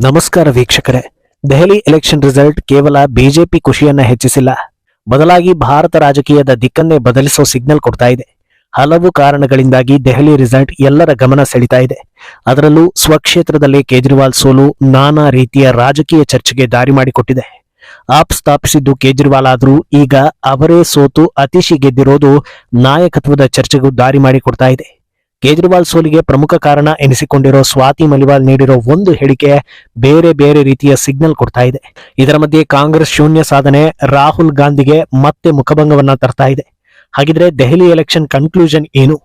ನಮಸ್ಕಾರ ವೀಕ್ಷಕರೇ. Delhi election result ಕೇವಲ ಬಿಜೆಪಿ ಖುಷಿಯನ್ನ ಹೆಚ್ಚಿಸಿಲ್ಲ. ಬದಲಾಗಿ ಭಾರತ ರಾಜಕೀಯದ ದಿಕ್ಕನ್ನೇ ಬದಲಿಸೋ ಸಿಗ್ನಲ್ ಕೊಡ್ತಾ ಇದೆ. ಹಲವು ಕಾರಣಗಳಿಂದಾಗಿ ದೆಹಲಿ ರಿಸಲ್ಟ್ ಎಲ್ಲರ ಗಮನ ಸೆಳೀತಾ ಇದೆ. ಅದರಲ್ಲೂ ಸ್ವಕ್ಷೇತ್ರದಲ್ಲಿ ಕೇಜ್ರಿವಾಲ್ ಸೋಲು ನಾನಾ ರೀತಿಯ ರಾಜಕೀಯ ಚರ್ಚೆಗೆ ದಾರಿ ಮಾಡಿಕೊಟ್ಟಿದೆ. ಆಪ್ ಸ್ಥಾಪಿಸಿದ್ದು ಕೇಜ್ರಿವಾಲ್ ಆದರೂ ಈಗ ಅವರೇ ಸೋತು ಅತಿಶಿ ಗೆದ್ದಿರೋದು ನಾಯಕತ್ವದ ಚರ್ಚೆಗೂ ದಾರಿ ಮಾಡಿಕೊಡ್ತಾ ಇದೆ. ಕೇಜ್ರಿವಾಲ್ ಸೋಲಿಗೆ ಪ್ರಮುಖ ಕಾರಣ ಎನಿಸಿಕೊಂಡಿರೋ ಸ್ವಾತಿ ಮಲಿವಾಲ್ ನೀಡಿರೋ ಒಂದು ಹೇಳಿಕೆ ಬೇರೆ ಬೇರೆ ರೀತಿಯ ಸಿಗ್ನಲ್ ಕೊಡ್ತಾ ಇದೆ. ಇದರ ಮಧ್ಯೆ ಕಾಂಗ್ರೆಸ್ ಶೂನ್ಯ ಸಾಧನೆ ರಾಹುಲ್ ಗಾಂಧಿಗೆ ಮತ್ತೆ ಮುಖಭಂಗವನ್ನ ತರ್ತಾ ಇದೆ. ಹಾಗಿದ್ರೆ ದೆಹಲಿ ಎಲೆಕ್ಷನ್ ಕನ್ಕ್ಲೂಷನ್ ಏನು?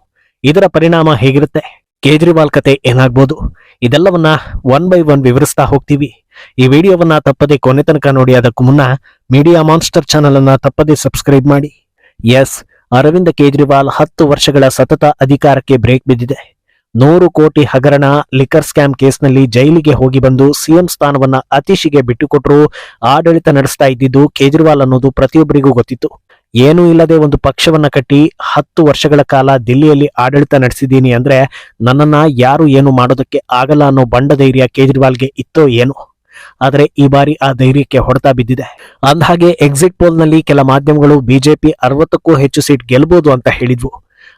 ಇದರ ಪರಿಣಾಮ ಹೇಗಿರುತ್ತೆ? ಕೇಜ್ರಿವಾಲ್ ಕತೆ ಏನಾಗ್ಬೋದು? ಇದೆಲ್ಲವನ್ನ ಒನ್ ಬೈ ಒನ್ ವಿವರಿಸ್ತಾ ಹೋಗ್ತೀವಿ. ಈ ವಿಡಿಯೋವನ್ನ ತಪ್ಪದೆ ಕೊನೆ ತನಕ ನೋಡಿ, ಅದಕ್ಕೂ ಮುನ್ನ ಮೀಡಿಯಾ ಮಾನ್ಸ್ಟರ್ ಚಾನಲ್ ಅನ್ನ ತಪ್ಪದೆ ಸಬ್ಸ್ಕ್ರೈಬ್ ಮಾಡಿ. ಎಸ್ ಅರವಿಂದ ಕೇಜ್ರಿವಾಲ್ ಹತ್ತು ವರ್ಷಗಳ ಸತತ ಅಧಿಕಾರಕ್ಕೆ ಬ್ರೇಕ್ ಬಿದ್ದಿದೆ. ನೂರು ಕೋಟಿ ಹಗರಣ ಲಿಕರ್ ಸ್ಕ್ಯಾಮ್ ಕೇಸ್ನಲ್ಲಿ ಜೈಲಿಗೆ ಹೋಗಿ ಬಂದು ಸಿಎಂ ಸ್ಥಾನವನ್ನ ಅತೀಶಿಗೆ ಬಿಟ್ಟುಕೊಟ್ರು ಆಡಳಿತ ನಡೆಸ್ತಾ ಇದ್ದಿದ್ದು ಕೇಜ್ರಿವಾಲ್ ಅನ್ನೋದು ಪ್ರತಿಯೊಬ್ಬರಿಗೂ ಗೊತ್ತಿತ್ತು. ಏನೂ ಇಲ್ಲದೆ ಒಂದು ಪಕ್ಷವನ್ನ ಕಟ್ಟಿ ಹತ್ತು ವರ್ಷಗಳ ಕಾಲ ದಿಲ್ಲಿಯಲ್ಲಿ ಆಡಳಿತ ನಡೆಸಿದ್ದೀನಿ ಅಂದ್ರೆ ನನ್ನನ್ನ ಯಾರು ಏನು ಮಾಡೋದಕ್ಕೆ ಆಗಲ್ಲ ಅನ್ನೋ ಬಂಡ ಧೈರ್ಯ ಕೇಜ್ರಿವಾಲ್ಗೆ ಇತ್ತೋ ಏನೋ. ಆದರೆ ಈ ಬಾರಿ ಆ ಧೈರ್ಯಕ್ಕೆ ಹೊಡೆತ ಬಿದ್ದಿದೆ. ಅಂದಹಾಗೆ ಎಕ್ಸಿಟ್ ಪೋಲ್ನಲ್ಲಿ ಕೆಲ ಮಾಧ್ಯಮಗಳು ಬಿಜೆಪಿ ಅರವತ್ತಕ್ಕೂ ಹೆಚ್ಚು ಸೀಟ್ ಗೆಲ್ಲಬಹುದು ಅಂತ ಹೇಳಿದ್ವು.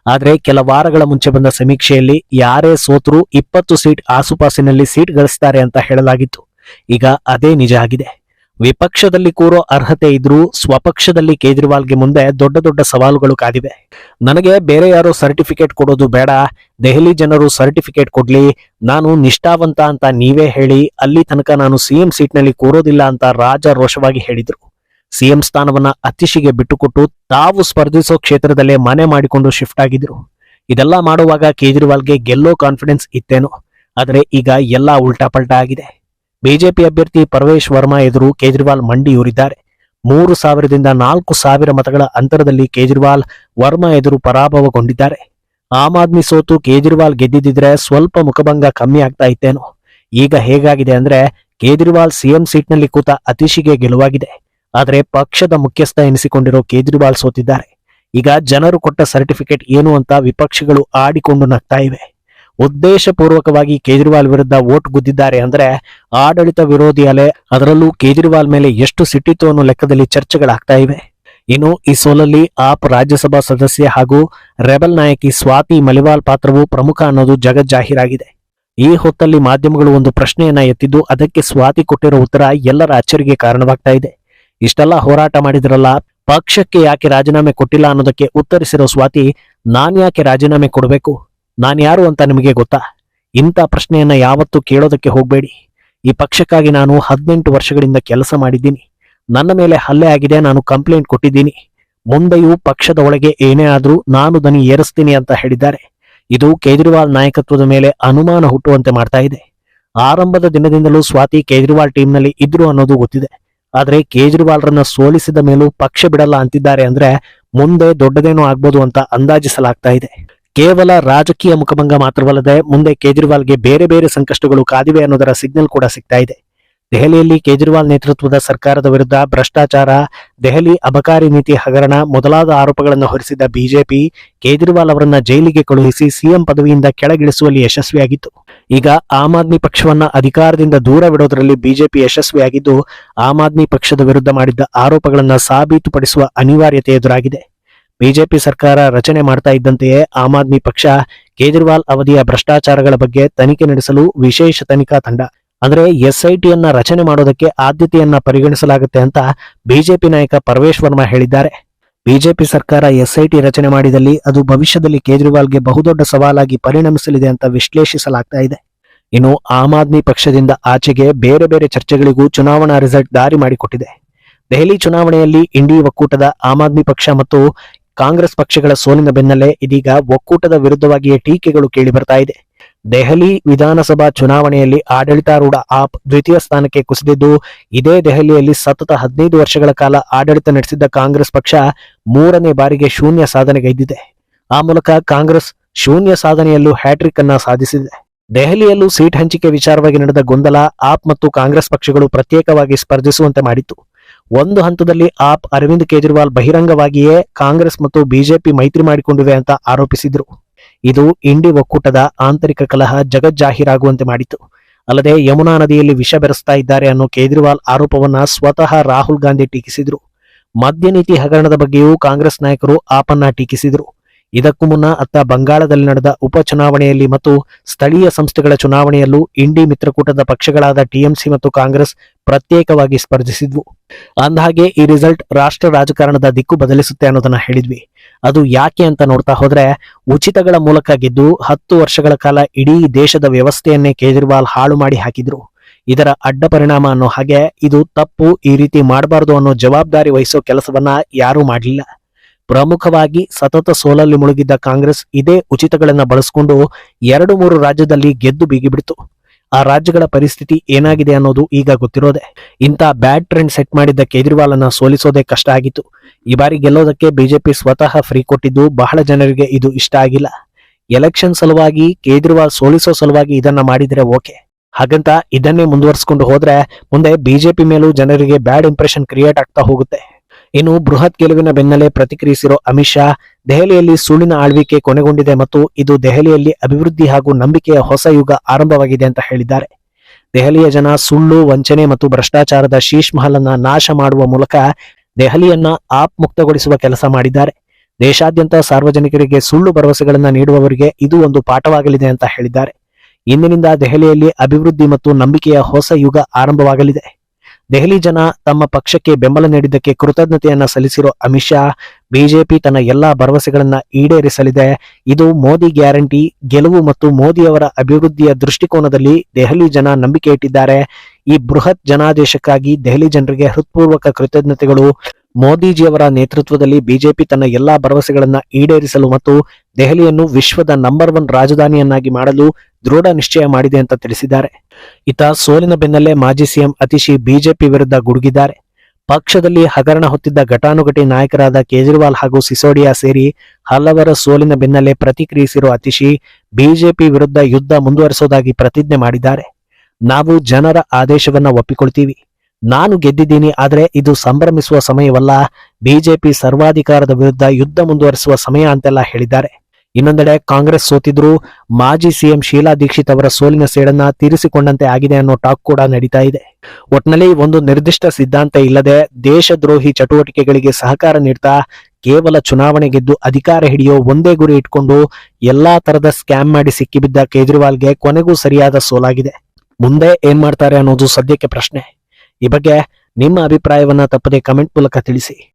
ಆದರೆ ಕೆಲ ವಾರಗಳ ಮುಂಚೆ ಬಂದ ಸಮೀಕ್ಷೆಯಲ್ಲಿ ಯಾರೇ ಸೋತರೂ ಇಪ್ಪತ್ತು ಸೀಟ್ ಆಸುಪಾಸಿನಲ್ಲಿ ಸೀಟ್ ಗಳಿಸ್ತಾರೆ ಅಂತ ಹೇಳಲಾಗಿತ್ತು. ಈಗ ಅದೇ ನಿಜ ಆಗಿದೆ. ವಿಪಕ್ಷದಲ್ಲಿ ಕೂರೋ ಅರ್ಹತೆ ಇದ್ರೂ ಸ್ವಪಕ್ಷದಲ್ಲಿ ಕೇಜ್ರಿವಾಲ್ಗೆ ಮುಂದೆ ದೊಡ್ಡ ದೊಡ್ಡ ಸವಾಲುಗಳು ಕಾದಿವೆ. ನನಗೆ ಬೇರೆ ಯಾರೋ ಸರ್ಟಿಫಿಕೇಟ್ ಕೊಡೋದು ಬೇಡ, ದೆಹಲಿ ಜನರು ಸರ್ಟಿಫಿಕೇಟ್ ಕೊಡ್ಲಿ, ನಾನು ನಿಷ್ಠಾವಂತ ಅಂತ ನೀವೇ ಹೇಳಿ, ಅಲ್ಲಿ ತನಕ ನಾನು ಸಿಎಂ ಸೀಟ್ನಲ್ಲಿ ಕೂರೋದಿಲ್ಲ ಅಂತ ರಾಜ ರೋಷವಾಗಿ ಹೇಳಿದ್ರು. ಸಿಎಂ ಸ್ಥಾನವನ್ನ ಅತಿಶಿಗೆ ಬಿಟ್ಟುಕೊಟ್ಟು ತಾವು ಸ್ಪರ್ಧಿಸೋ ಕ್ಷೇತ್ರದಲ್ಲೇ ಮನೆ ಮಾಡಿಕೊಂಡು ಶಿಫ್ಟ್ ಆಗಿದ್ರು. ಇದೆಲ್ಲ ಮಾಡುವಾಗ ಕೇಜ್ರಿವಾಲ್ಗೆ ಗೆಲ್ಲೋ ಕಾನ್ಫಿಡೆನ್ಸ್ ಇತ್ತೇನೋ, ಆದರೆ ಈಗ ಎಲ್ಲ ಉಲ್ಟಾ ಪಲ್ಟಾ ಆಗಿದೆ ಬಿಜೆಪಿ ಅಭ್ಯರ್ಥಿ ಪರವೇಶ್ ವರ್ಮಾ ಎದುರು ಕೇಜ್ರಿವಾಲ್ ಮಂಡಿಯೂರಿದ್ದಾರೆ ಮೂರು ಸಾವಿರದಿಂದ ನಾಲ್ಕು ಸಾವಿರ ಮತಗಳ ಅಂತರದಲ್ಲಿ ಕೇಜ್ರಿವಾಲ್ ವರ್ಮಾ ಎದುರು ಪರಾಭವಗೊಂಡಿದ್ದಾರೆ. ಆಮ್ ಆದ್ಮಿ ಸೋತು ಕೇಜ್ರಿವಾಲ್ ಗೆದ್ದಿದ್ರೆ ಸ್ವಲ್ಪ ಮುಖಭಂಗ ಕಮ್ಮಿ ಆಗ್ತಾ ಇತ್ತೇನು. ಈಗ ಹೇಗಾಗಿದೆ ಅಂದ್ರೆ ಕೇಜ್ರಿವಾಲ್ ಸಿಎಂ ಸೀಟ್ನಲ್ಲಿ ಕೂತ ಅತಿಶಿಗೆ ಗೆಲುವಾಗಿದೆ. ಆದರೆ ಪಕ್ಷದ ಮುಖ್ಯಸ್ಥ ಎನಿಸಿಕೊಂಡಿರೋ ಕೇಜ್ರಿವಾಲ್ ಸೋತಿದ್ದಾರೆ. ಈಗ ಜನರು ಕೊಟ್ಟ ಸರ್ಟಿಫಿಕೇಟ್ ಏನು ಅಂತ ವಿಪಕ್ಷಗಳು ಆಡಿಕೊಂಡು ನಗ್ತಾ ಇವೆ. ಉದ್ದೇಶಪೂರ್ವಕವಾಗಿ ಕೇಜ್ರಿವಾಲ್ ವಿರುದ್ಧ ವೋಟ್ ಗುದ್ದಿದ್ದಾರೆ ಅಂದ್ರೆ ಆಡಳಿತ ವಿರೋಧಿ ಅಲೆ, ಅದರಲ್ಲೂ ಕೇಜ್ರಿವಾಲ್ ಮೇಲೆ ಎಷ್ಟು ಸಿಟ್ಟಿತ್ತು ಅನ್ನೋ ಲೆಕ್ಕದಲ್ಲಿ ಚರ್ಚೆಗಳಾಗ್ತಾ ಇವೆ. ಇನ್ನು ಈ ಸೋಲಲ್ಲಿ ಆಪ್ ರಾಜ್ಯಸಭಾ ಸದಸ್ಯೆ ಹಾಗೂ ರೆಬಲ್ ನಾಯಕಿ ಸ್ವಾತಿ ಮಲಿವಾಲ್ ಪಾತ್ರವು ಪ್ರಮುಖ ಅನ್ನೋದು ಜಗಜ್ಜಾಹೀರಾಗಿದೆ ಈ ಹೊತ್ತಲ್ಲಿ ಮಾಧ್ಯಮಗಳು ಒಂದು ಪ್ರಶ್ನೆಯನ್ನ ಎತ್ತಿದ್ದು, ಅದಕ್ಕೆ ಸ್ವಾತಿ ಕೊಟ್ಟಿರೋ ಉತ್ತರ ಎಲ್ಲರ ಅಚ್ಚರಿಗೆ ಕಾರಣವಾಗ್ತಾ ಇದೆ. ಇಷ್ಟೆಲ್ಲ ಹೋರಾಟ ಮಾಡಿದ್ರಲ್ಲ, ಪಕ್ಷಕ್ಕೆ ಯಾಕೆ ರಾಜೀನಾಮೆ ಕೊಟ್ಟಿಲ್ಲ ಅನ್ನೋದಕ್ಕೆ ಉತ್ತರಿಸಿರೋ ಸ್ವಾತಿ, ನಾನ್ ಯಾಕೆ ರಾಜೀನಾಮೆ ಕೊಡಬೇಕು? ನಾನ್ಯಾರು ಅಂತ ನಿಮಗೆ ಗೊತ್ತಾ? ಇಂಥ ಪ್ರಶ್ನೆಯನ್ನ ಯಾವತ್ತೂ ಕೇಳೋದಕ್ಕೆ ಹೋಗಬೇಡಿ. ಈ ಪಕ್ಷಕ್ಕಾಗಿ ನಾನು ಹದಿನೆಂಟು ವರ್ಷಗಳಿಂದ ಕೆಲಸ ಮಾಡಿದ್ದೀನಿ. ನನ್ನ ಮೇಲೆ ಹಲ್ಲೆ ಆಗಿದೆ, ನಾನು ಕಂಪ್ಲೇಂಟ್ ಕೊಟ್ಟಿದ್ದೀನಿ. ಮುಂದೆಯೂ ಪಕ್ಷದ ಒಳಗೆ ಏನೇ ಆದ್ರೂ ನಾನು ದನಿ ಏರಿಸ್ತೀನಿ ಅಂತ ಹೇಳಿದ್ದಾರೆ. ಇದು ಕೇಜ್ರಿವಾಲ್ ನಾಯಕತ್ವದ ಮೇಲೆ ಅನುಮಾನ ಹುಟ್ಟುವಂತೆ ಮಾಡ್ತಾ ಇದೆ. ಆರಂಭದ ದಿನದಿಂದಲೂ ಸ್ವಾತಿ ಕೇಜ್ರಿವಾಲ್ ಟೀಮ್ನಲ್ಲಿ ಇದ್ರು ಅನ್ನೋದು ಗೊತ್ತಿದೆ. ಆದರೆ ಕೇಜ್ರಿವಾಲ್ರನ್ನ ಸೋಲಿಸಿದ ಮೇಲೂ ಪಕ್ಷ ಬಿಡಲ್ಲ ಅಂತಿದ್ದಾರೆ ಅಂದ್ರೆ ಮುಂದೆ ದೊಡ್ಡದೇನೋ ಆಗ್ಬೋದು ಅಂತ ಅಂದಾಜಿಸಲಾಗ್ತಾ ಇದೆ. ಕೇವಲ ರಾಜಕೀಯ ಮುಖಭಂಗ ಮಾತ್ರವಲ್ಲದೆ ಮುಂದೆ ಕೇಜ್ರಿವಾಲ್ಗೆ ಬೇರೆ ಬೇರೆ ಸಂಕಷ್ಟಗಳು ಕಾದಿವೆ ಅನ್ನೋದರ ಸಿಗ್ನಲ್ ಕೂಡ ಸಿಗ್ತಾ ಇದೆ. ದೆಹಲಿಯಲ್ಲಿ ಕೇಜ್ರಿವಾಲ್ ನೇತೃತ್ವದ ಸರ್ಕಾರದ ವಿರುದ್ಧ ಭ್ರಷ್ಟಾಚಾರ, ದೆಹಲಿ ಅಬಕಾರಿ ನೀತಿ ಹಗರಣ ಮೊದಲಾದ ಆರೋಪಗಳನ್ನು ಹೊರಿಸಿದ್ದ ಬಿಜೆಪಿ ಕೇಜ್ರಿವಾಲ್ ಅವರನ್ನ ಜೈಲಿಗೆ ಕಳುಹಿಸಿ ಸಿಎಂ ಪದವಿಯಿಂದ ಕೆಳಗಿಳಿಸುವಲ್ಲಿ ಯಶಸ್ವಿಯಾಗಿತ್ತು. ಈಗ ಆಮ್ ಆದ್ಮಿ ಪಕ್ಷವನ್ನ ಅಧಿಕಾರದಿಂದ ದೂರವಿಡೋದರಲ್ಲಿ ಬಿಜೆಪಿ ಯಶಸ್ವಿಯಾಗಿದ್ದು, ಆಮ್ ಆದ್ಮಿ ಪಕ್ಷದ ವಿರುದ್ಧ ಮಾಡಿದ್ದ ಆರೋಪಗಳನ್ನು ಸಾಬೀತುಪಡಿಸುವ ಅನಿವಾರ್ಯತೆ ಎದುರಾಗಿದೆ. ಬಿಜೆಪಿ ಸರ್ಕಾರ ರಚನೆ ಮಾಡ್ತಾ ಇದ್ದಂತೆಯೇ ಆಮ್ ಆದ್ಮಿ ಪಕ್ಷ ಕೇಜ್ರಿವಾಲ್ ಅವಧಿಯ ಭ್ರಷ್ಟಾಚಾರಗಳ ಬಗ್ಗೆ ತನಿಖೆ ನಡೆಸಲು ವಿಶೇಷ ತನಿಖಾ ತಂಡ. ಅಂದ್ರೆ ಎಸ್ಐಟಿಯನ್ನ ರಚನೆ ಮಾಡೋದಕ್ಕೆ ಆದ್ಯತೆಯನ್ನ ಪರಿಗಣಿಸಲಾಗುತ್ತೆ ಅಂತ ಬಿಜೆಪಿ ನಾಯಕ ಪರವೇಶ್ ವರ್ಮಾ ಹೇಳಿದ್ದಾರೆ. ಬಿಜೆಪಿ ಸರ್ಕಾರ ಎಸ್ಐಟಿ ರಚನೆ ಮಾಡಿದಲ್ಲಿ ಅದು ಭವಿಷ್ಯದಲ್ಲಿ ಕೇಜ್ರಿವಾಲ್ಗೆ ಬಹುದೊಡ್ಡ ಸವಾಲಾಗಿ ಪರಿಣಮಿಸಲಿದೆ ಅಂತ ವಿಶ್ಲೇಷಿಸಲಾಗ್ತಾ ಇದೆ. ಇನ್ನು ಆಮ್ ಆದ್ಮಿ ಪಕ್ಷದಿಂದ ಆಚೆಗೆ ಬೇರೆ ಬೇರೆ ಚರ್ಚೆಗಳಿಗೂ ಚುನಾವಣಾ ರಿಸಲ್ಟ್ ದಾರಿ ಮಾಡಿಕೊಟ್ಟಿದೆ. ದೆಹಲಿ ಚುನಾವಣೆಯಲ್ಲಿ ಇಂಡಿ ಒಕ್ಕೂಟದ ಆಮ್ ಆದ್ಮಿ ಪಕ್ಷ ಮತ್ತು ಕಾಂಗ್ರೆಸ್ ಪಕ್ಷಗಳ ಸೋಲಿನ ಬೆನ್ನಲ್ಲೇ ಇದೀಗ ಒಕ್ಕೂಟದ ವಿರುದ್ಧವಾಗಿಯೇ ಟೀಕೆಗಳು ಕೇಳಿಬರ್ತಾ ಇದೆ. ದೆಹಲಿ ವಿಧಾನಸಭಾ ಚುನಾವಣೆಯಲ್ಲಿ ಆಡಳಿತಾರೂಢ ಆಪ್ ದ್ವಿತೀಯ ಸ್ಥಾನಕ್ಕೆ ಕುಸಿದಿದ್ದು, ಇದೇ ದೆಹಲಿಯಲ್ಲಿ ಸತತ ಹದಿನೈದು ವರ್ಷಗಳ ಕಾಲ ಆಡಳಿತ ನಡೆಸಿದ್ದ ಕಾಂಗ್ರೆಸ್ ಪಕ್ಷ ಮೂರನೇ ಬಾರಿಗೆ ಶೂನ್ಯ ಸಾಧನೆಗೈದಿದೆ ಆ ಮೂಲಕ ಕಾಂಗ್ರೆಸ್ ಶೂನ್ಯ ಸಾಧನೆಯಲ್ಲೂ ಹ್ಯಾಟ್ರಿಕ್ ಅನ್ನ ಸಾಧಿಸಿದೆ. ದೆಹಲಿಯಲ್ಲೂ ಸೀಟ್ ಹಂಚಿಕೆ ವಿಚಾರವಾಗಿ ನಡೆದ ಗೊಂದಲ ಆಪ್ ಮತ್ತು ಕಾಂಗ್ರೆಸ್ ಪಕ್ಷಗಳು ಪ್ರತ್ಯೇಕವಾಗಿ ಸ್ಪರ್ಧಿಸುವಂತೆ ಮಾಡಿತ್ತು. ಒಂದು ಹಂತದಲ್ಲಿ ಆಪ್ ಅರವಿಂದ್ ಕೇಜ್ರಿವಾಲ್ ಬಹಿರಂಗವಾಗಿಯೇ ಕಾಂಗ್ರೆಸ್ ಮತ್ತು ಬಿಜೆಪಿ ಮೈತ್ರಿ ಮಾಡಿಕೊಂಡಿವೆ ಅಂತ ಆರೋಪಿಸಿದ್ರು. ಇದು ಇಂಡಿ ಒಕ್ಕೂಟದ ಆಂತರಿಕ ಕಲಹ ಜಗಜ್ಜಾಹೀರಾಗುವಂತೆ ಮಾಡಿತು ಅಲ್ಲದೆ ಯಮುನಾ ನದಿಯಲ್ಲಿ ವಿಷ ಬೆರೆಸ್ತಾ ಇದ್ದಾರೆ ಅನ್ನೋ ಕೇಜ್ರಿವಾಲ್ ಆರೋಪವನ್ನ ಸ್ವತಃ ರಾಹುಲ್ ಗಾಂಧಿ ಟೀಕಿಸಿದ್ರು. ಮದ್ಯ ನೀತಿ ಹಗರಣದ ಬಗ್ಗೆಯೂ ಕಾಂಗ್ರೆಸ್ ನಾಯಕರು ಆಪನ್ನ ಟೀಕಿಸಿದ್ರು. ಇದಕ್ಕೂ ಮುನ್ನ ಅತ್ತ ಬಂಗಾಳದಲ್ಲಿ ನಡೆದ ಉಪಚುನಾವಣೆಯಲ್ಲಿ ಮತ್ತು ಸ್ಥಳೀಯ ಸಂಸ್ಥೆಗಳ ಚುನಾವಣೆಯಲ್ಲೂ ಇಂಡಿ ಮಿತ್ರಕೂಟದ ಪಕ್ಷಗಳಾದ ಟಿಎಂಸಿ ಮತ್ತು ಕಾಂಗ್ರೆಸ್ ಪ್ರತ್ಯೇಕವಾಗಿ ಸ್ಪರ್ಧಿಸಿದ್ವು. ಅಂದಹಾಗೆ ಈ ರಿಸಲ್ಟ್ ರಾಷ್ಟ್ರ ರಾಜಕಾರಣದ ದಿಕ್ಕು ಬದಲಿಸುತ್ತೆ ಅನ್ನೋದನ್ನ ಹೇಳಿದ್ವಿ. ಅದು ಯಾಕೆ ಅಂತ ನೋಡ್ತಾ ಹೋದ್ರೆ, ಉಚಿತಗಳ ಮೂಲಕ ಗೆದ್ದು ಹತ್ತು ವರ್ಷಗಳ ಕಾಲ ಇಡೀ ದೇಶದ ವ್ಯವಸ್ಥೆಯನ್ನೇ ಕೇಜ್ರಿವಾಲ್ ಹಾಳು ಮಾಡಿ ಹಾಕಿದ್ರು. ಇದರ ಅಡ್ಡ ಪರಿಣಾಮ ಅನ್ನೋ ಹಾಗೆ ಇದು ತಪ್ಪು ಈ ರೀತಿ ಮಾಡಬಾರದು ಅನ್ನೋ ಜವಾಬ್ದಾರಿ ವಹಿಸೋ ಕೆಲಸವನ್ನ ಯಾರೂ ಮಾಡಲಿಲ್ಲ. ಪ್ರಮುಖವಾಗಿ ಸತತ ಸೋಲಲ್ಲಿ ಮುಳುಗಿದ್ದ ಕಾಂಗ್ರೆಸ್ ಇದೇ ಉಚಿತಗಳನ್ನ ಬಳಸಿಕೊಂಡು ಎರಡು ಮೂರು ರಾಜ್ಯದಲ್ಲಿ ಗೆದ್ದು ಬೀಗಿಬಿಡ್ತು. ಆ ರಾಜ್ಯಗಳ ಪರಿಸ್ಥಿತಿ ಏನಾಗಿದೆ ಅನ್ನೋದು ಈಗ ಗೊತ್ತಿರೋದೆ. ಇಂಥ ಬ್ಯಾಡ್ ಟ್ರೆಂಡ್ ಸೆಟ್ ಮಾಡಿದ್ದ ಕೇಜ್ರಿವಾಲ್ ಅನ್ನ ಸೋಲಿಸೋದೇ ಕಷ್ಟ ಆಗಿತ್ತು. ಈ ಬಾರಿ ಗೆಲ್ಲೋದಕ್ಕೆ ಬಿಜೆಪಿ ಸ್ವತಃ ಫ್ರೀ ಕೊಟ್ಟಿದ್ದು ಬಹಳ ಜನರಿಗೆ ಇದು ಇಷ್ಟ ಆಗಿಲ್ಲ. ಎಲೆಕ್ಷನ್ ಸಲುವಾಗಿ ಕೇಜ್ರಿವಾಲ್ ಸೋಲಿಸೋ ಸಲುವಾಗಿ ಇದನ್ನ ಮಾಡಿದ್ರೆ ಓಕೆ. ಹಾಗಂತ ಇದನ್ನೇ ಮುಂದುವರಿಸಿಕೊಂಡು ಹೋದ್ರೆ ಮುಂದೆ ಬಿಜೆಪಿ ಮೇಲೂ ಜನರಿಗೆ ಬ್ಯಾಡ್ ಇಂಪ್ರೆಷನ್ ಕ್ರಿಯೇಟ್ ಆಗ್ತಾ ಹೋಗುತ್ತೆ. ಇನ್ನು ಬೃಹತ್ ಗೆಲುವಿನ ಬೆನ್ನಲ್ಲೇ ಪ್ರತಿಕ್ರಿಯಿಸಿರೋ ಅಮಿತ್ ಶಾ, ದೆಹಲಿಯಲ್ಲಿ ಸುಳ್ಳಿನ ಆಳ್ವಿಕೆ ಕೊನೆಗೊಂಡಿದೆ ಮತ್ತು ಇದು ದೆಹಲಿಯಲ್ಲಿ ಅಭಿವೃದ್ಧಿ ಹಾಗೂ ನಂಬಿಕೆಯ ಹೊಸ ಯುಗ ಆರಂಭವಾಗಿದೆ ಅಂತ ಹೇಳಿದ್ದಾರೆ. ದೆಹಲಿಯ ಜನ ಸುಳ್ಳು, ವಂಚನೆ ಮತ್ತು ಭ್ರಷ್ಟಾಚಾರದ ಶೀಶ್ ಮಹಲನ್ನ ನಾಶ ಮಾಡುವ ಮೂಲಕ ದೆಹಲಿಯನ್ನ ಆಪ್ ಮುಕ್ತಗೊಳಿಸುವ ಕೆಲಸ ಮಾಡಿದ್ದಾರೆ. ದೇಶಾದ್ಯಂತ ಸಾರ್ವಜನಿಕರಿಗೆ ಸುಳ್ಳು ಭರವಸೆಗಳನ್ನ ನೀಡುವವರಿಗೆ ಇದು ಒಂದು ಪಾಠವಾಗಲಿದೆ ಅಂತ ಹೇಳಿದ್ದಾರೆ. ಇಂದಿನಿಂದ ದೆಹಲಿಯಲ್ಲಿ ಅಭಿವೃದ್ಧಿ ಮತ್ತು ನಂಬಿಕೆಯ ಹೊಸ ಯುಗ ಆರಂಭವಾಗಲಿದೆ. ದೆಹಲಿ ಜನ ತಮ್ಮ ಪಕ್ಷಕ್ಕೆ ಬೆಂಬಲ ನೀಡಿದ್ದಕ್ಕೆ ಕೃತಜ್ಞತೆಯನ್ನ ಸಲ್ಲಿಸಿರೋ ಅಮಿತ್ ಶಾ, ಬಿಜೆಪಿ ತನ್ನ ಎಲ್ಲಾ ಭರವಸೆಗಳನ್ನ ಈಡೇರಿಸಲಿದೆ. ಇದು ಮೋದಿ ಗ್ಯಾರಂಟಿ, ಗೆಲುವು ಮತ್ತು ಮೋದಿಯವರ ಅಭಿವೃದ್ಧಿಯ ದೃಷ್ಟಿಕೋನದಲ್ಲಿ ದೆಹಲಿ ಜನ ನಂಬಿಕೆ ಇಟ್ಟಿದ್ದಾರೆ ಈ ಬೃಹತ್ ಜನಾದೇಶಕ್ಕಾಗಿ ದೆಹಲಿ ಜನರಿಗೆ ಹೃತ್ಪೂರ್ವಕ ಕೃತಜ್ಞತೆಗಳು. ಮೋದಿಜಿಯವರ ನೇತೃತ್ವದಲ್ಲಿ ಬಿಜೆಪಿ ತನ್ನ ಎಲ್ಲಾ ಭರವಸೆಗಳನ್ನ ಈಡೇರಿಸಲು ಮತ್ತು ದೆಹಲಿಯನ್ನು ವಿಶ್ವದ ನಂಬರ್ ಒನ್ ರಾಜಧಾನಿಯನ್ನಾಗಿ ಮಾಡಲು ದೃಢ ನಿಶ್ಚಯ ಮಾಡಿದೆ ಅಂತ ತಿಳಿಸಿದ್ದಾರೆ. ಇತ ಸೋಲಿನ ಬೆನ್ನಲ್ಲೇ ಮಾಜಿ ಸಿಎಂ ಅತಿಶಿ ಬಿಜೆಪಿ ವಿರುದ್ಧ ಗುಡುಗಿದ್ದಾರೆ. ಪಕ್ಷದಲ್ಲಿ ಹಗರಣ ಹೊತ್ತಿದ್ದ ಘಟಾನುಘಟಿ ನಾಯಕರಾದ ಕೇಜ್ರಿವಾಲ್ ಹಾಗೂ ಸಿಸೋಡಿಯಾ ಸೇರಿ ಹಲವರ ಸೋಲಿನ ಬೆನ್ನಲ್ಲೇ ಪ್ರತಿಕ್ರಿಯಿಸಿರುವ ಅತಿಶಿ ಬಿಜೆಪಿ ವಿರುದ್ಧ ಯುದ್ಧ ಮುಂದುವರಿಸೋದಾಗಿ ಪ್ರತಿಜ್ಞೆ ಮಾಡಿದ್ದಾರೆ. ನಾವು ಜನರ ಆದೇಶವನ್ನ ಒಪ್ಪಿಕೊಳ್ತೀವಿ. ನಾನು ಗೆದ್ದಿದ್ದೀನಿ, ಆದರೆ ಇದು ಸಂಭ್ರಮಿಸುವ ಸಮಯವಲ್ಲ. ಬಿಜೆಪಿ ಸರ್ವಾಧಿಕಾರದ ವಿರುದ್ಧ ಯುದ್ಧ ಮುಂದುವರಿಸುವ ಸಮಯ ಅಂತೆಲ್ಲ ಹೇಳಿದ್ದಾರೆ. ಇನ್ನೊಂದೆಡೆ ಕಾಂಗ್ರೆಸ್ ಸೋತಿದ್ರು. ಮಾಜಿ ಸಿಎಂ ಶೀಲಾ ದೀಕ್ಷಿತ್ ಅವರ ಸೋಲಿನ ಸೇಡನ್ನ ತೀರಿಸಿಕೊಂಡಂತೆ ಆಗಿದೆ ಅನ್ನೋ ಟಾಕ್ ಕೂಡ ನಡೀತಾ ಇದೆ. ಒಟ್ನಲ್ಲಿ ಒಂದು ನಿರ್ದಿಷ್ಟ ಸಿದ್ಧಾಂತ ಇಲ್ಲದೆ ದೇಶದ್ರೋಹಿ ಚಟುವಟಿಕೆಗಳಿಗೆ ಸಹಕಾರ ನೀಡ್ತಾ ಕೇವಲ ಚುನಾವಣೆ ಗೆದ್ದು ಅಧಿಕಾರ ಹಿಡಿಯೋ ಒಂದೇ ಗುರಿ ಇಟ್ಕೊಂಡು ಎಲ್ಲಾ ತರದ ಸ್ಕ್ಯಾಮ್ ಮಾಡಿ ಸಿಕ್ಕಿಬಿದ್ದ ಕೇಜ್ರಿವಾಲ್ಗೆ ಕೊನೆಗೂ ಸರಿಯಾದ ಸೋಲಾಗಿದೆ. ಮುಂದೆ ಏನ್ ಮಾಡ್ತಾರೆ ಅನ್ನೋದು ಸದ್ಯಕ್ಕೆ ಪ್ರಶ್ನೆ. ಈ ಬಗ್ಗೆ ನಿಮ್ಮ ಅಭಿಪ್ರಾಯವನ್ನು ತಪ್ಪದೆ ಕಮೆಂಟ್ ಮೂಲಕ ತಿಳಿಸಿ.